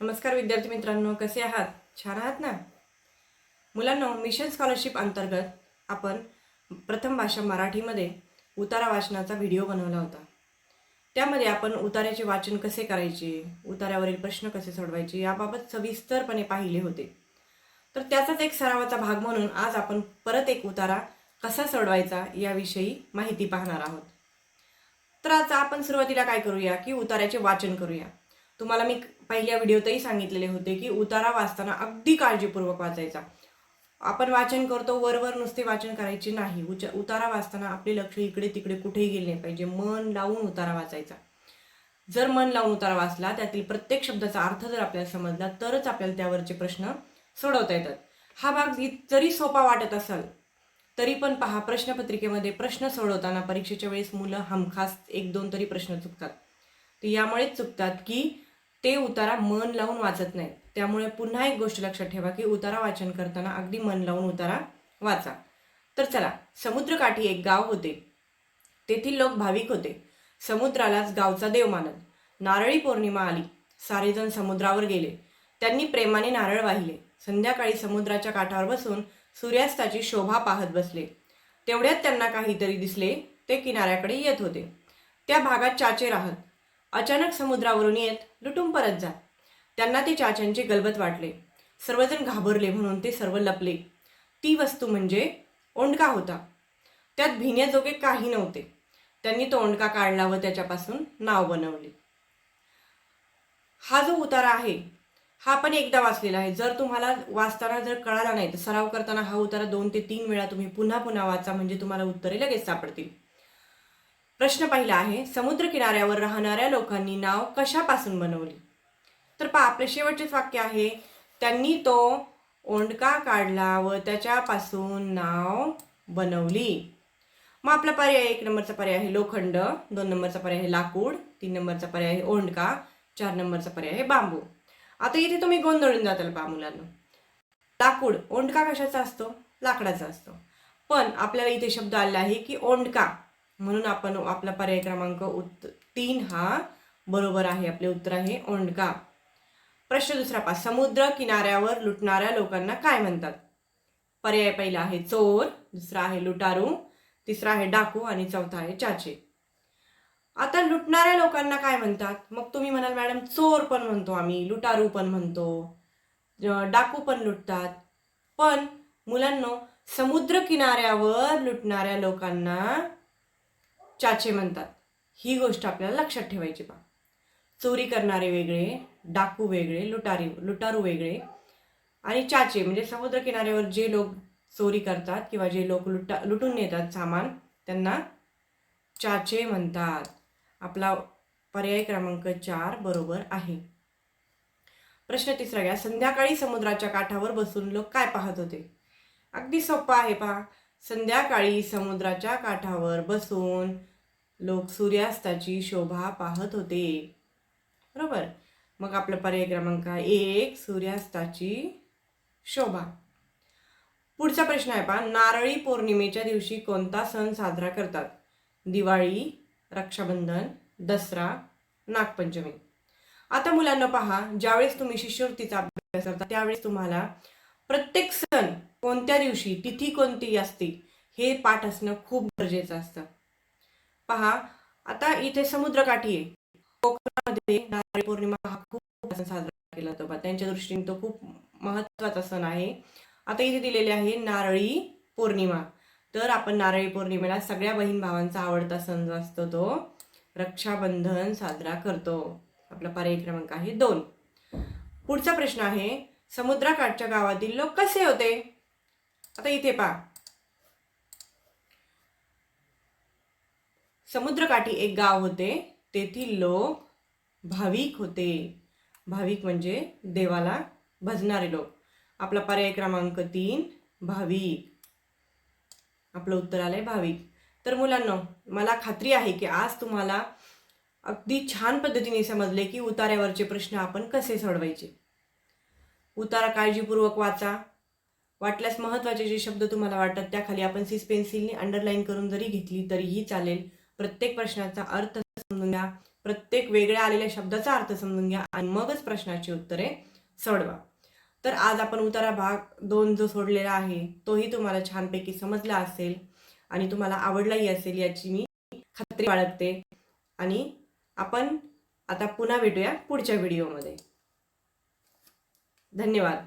नमस्कार विद्यार्थी मित्रांनो कसे आहात? छान आहात ना? मुलांनो मिशन स्कॉलरशिप अंतर्गत आपण प्रथम भाषा मराठीमध्ये उतारा वाचनाचा व्हिडिओ बनवला होता. त्यामध्ये आपण उतार्याचे वाचन कसे करायचे उतार्यावरील प्रश्न कसे सोडवायचे याबाबत सविस्तरपणे पाहिले होते. तर त्याचाच एक सरावाचा भाग म्हणून आज आपण परत एक उतारा कसा सोडवायचा याविषयी माहिती पाहणार आहोत. तर आता आपण सुरुवातीला काय करूया की उतार्याचे वाचन करूया. तुम्हाला मी पहिल्या व्हिडिओतही सांगितलेले होते की उतारा वाचताना अगदी काळजीपूर्वक वाचायचा. आपण वाचन करतो वरवर नुसते वाचन करायचे नाही. उच उतारा वाचताना आपले लक्ष इकडे तिकडे कुठेही गेले नाही पाहिजे. मन लावून उतारा वाचायचा. जर मन लावून उतारा वाचला त्यातील प्रत्येक शब्दाचा अर्थ जर आपल्याला समजला तरच आपल्याला त्यावरचे प्रश्न सोडवता येतात. हा भाग जरी सोपा वाटत असेल तरी पण पहा प्रश्नपत्रिकेमध्ये प्रश्न सोडवताना परीक्षेच्या वेळेस मुलं हमखास एक दोन तरी प्रश्न चुकतात. तर यामुळेच चुकतात की ते उतारा मन लावून वाचत नाही त्यामुळे पुन्हा एक गोष्ट लक्षात ठेवा की उतारा वाचन करताना अगदी मन लावून उतारा वाचा. तर चला समुद्रकाठी एक गाव होते. तेथील लोक भाविक होते. समुद्रालाच गावचा देव मानत. नारळी पौर्णिमा आली. सारेजण समुद्रावर गेले. त्यांनी प्रेमाने नारळ वाहिले. संध्याकाळी समुद्राच्या काठावर बसून सूर्यास्ताची शोभा पाहत बसले. तेवढ्यात त्यांना काहीतरी दिसले. ते किनाऱ्याकडे येत होते. त्या भागात चाचे राहत. अचानक समुद्रावरून येत लुटून परत जा. त्यांना ते चाच्यांचे गलबत वाटले. सर्वजण घाबरले म्हणून ते सर्व लपले. ती वस्तू म्हणजे ओंडका होता. त्यात भिण्याजोगे काही नव्हते. त्यांनी तो ओंडका काढला व त्याच्यापासून नाव बनवले. हा जो उतारा आहे हा पण एकदा वाचलेला आहे. जर तुम्हाला वाचताना जर कळाला नाही तर सराव करताना हा उतारा दोन ते तीन वेळा तुम्ही पुन्हा पुन्हा वाचा म्हणजे तुम्हाला उत्तरे लगेच सापडतील. प्रश्न पहिला आहे समुद्र किनाऱ्यावर राहणाऱ्या लोकांनी नाव कशापासून बनवली? तर पहा आपले शेवटचेच वाक्य आहे त्यांनी तो ओंडका काढला व त्याच्यापासून नाव बनवली. मग आपला पर्याय एक नंबरचा पर्याय आहे लोखंड दोन नंबरचा पर्याय आहे लाकूड तीन नंबरचा पर्याय आहे ओंडका चार नंबरचा पर्याय आहे बांबू. आता इथे तुम्ही गोंधळून जाताल पा मुलांना. लाकूड ओंडका कशाचा असतो? लाकडाचा असतो. पण आपल्याला इथे शब्द आला आहे की ओंडका. म्हणून आपण आपला पर्याय क्रमांक उत् तीन हा बरोबर आहे. आपले उत्तर आहे ओंडका. प्रश्न दुसरा पा समुद्र किनाऱ्यावर लुटणाऱ्या लोकांना काय म्हणतात? पर्याय पहिला आहे चोर दुसरा आहे लुटारू तिसरा आहे डाकू आणि चौथा आहे चाचे. आता लुटणाऱ्या लोकांना काय म्हणतात? मग तुम्ही म्हणाल मॅडम चोर पण म्हणतो आम्ही लुटारू पण म्हणतो डाकू पण लुटतात. पण मुलांनो समुद्र किनाऱ्यावर लुटणाऱ्या लोकांना चाचे म्हणतात. ही गोष्ट आपल्याला लक्षात ठेवायची पा चोरी करणारे वेगळे डाकू वेगळे लुटारी लुटारू वेगळे आणि चाचे म्हणजे समुद्र किनाऱ्यावर जे लोक चोरी करतात किंवा जे लोक लुटा लुटून नेतात सामान त्यांना चाचे म्हणतात. आपला पर्याय क्रमांक चार बरोबर आहे. प्रश्न तिसरा घ्या. संध्याकाळी समुद्राच्या काठावर बसून लोक काय पाहत होते? अगदी सोपं आहे पहा. संध्याकाळी समुद्राच्या काठावर बसून लोक सूर्यास्ताची शोभा पाहत होते. बरोबर? मग आपला पर्याय क्रमांक एक सूर्यास्ताची शोभा. पुढचा प्रश्न आहे पहा नारळी पौर्णिमेच्या दिवशी कोणता सण साजरा करतात? दिवाळी रक्षाबंधन दसरा नागपंचमी. आता मुलांना पहा ज्यावेळेस तुम्ही शिष्यवृत्तीचा अभ्यास करता त्यावेळेस तुम्हाला प्रत्येक सण कोणत्या दिवशी तिथी कोणती असते हे पाठ असणं खूप गरजेचं असतं. पहा आता इथे समुद्रकाठी आहे. कोकणामध्ये नारळी पौर्णिमा हा खूप सण साजरा केला जातो. बा त्यांच्या दृष्टीने तो खूप महत्त्वाचा सण आहे. आता इथे दिलेले आहे नारळी पौर्णिमा. तर आपण नारळी पौर्णिमेला सगळ्या बहीण भावांचा आवडता सण जो असतो तो रक्षाबंधन साजरा करतो. आपला पर्याय क्रमांक आहे दोन. पुढचा प्रश्न आहे समुद्राकाठच्या गावातील लोक कसे होते? आता इथे पहा. समुद्रकाठी एक गाव होते. तेथील लोक भाविक होते. भाविक म्हणजे देवाला भजणारे लोक. आपला पर्याय क्रमांक तीन भाविक. आपलं उत्तर आलंय भाविक. तर मुलांनो मला खात्री आहे की आज तुम्हाला अगदी छान पद्धतीने समजले की उतार्यावरचे प्रश्न आपण कसे सोडवायचे. उतारा काळजीपूर्वक वाचा. वाटल्यास महत्त्वाचे जे शब्द तुम्हाला वाटतात त्याखाली आपण सीस पेन्सिलने अंडरलाईन करून जरी घेतली तरीही चालेल. प्रत्येक प्रश्नाचा अर्थ समजून घ्या. प्रत्येक वेगळ्या आलेल्या शब्दाचा अर्थ समजून घ्या आणि मगच प्रश्नाची उत्तरे सोडवा. तर आज आपण उतारा भाग दोन जो सोडलेला आहे तोही तुम्हाला छानपैकी समजला असेल आणि तुम्हाला आवडलाही असेल याची मी खात्री बाळगते. आणि आपण आता पुन्हा भेटूया पुढच्या व्हिडिओमध्ये. धन्यवाद.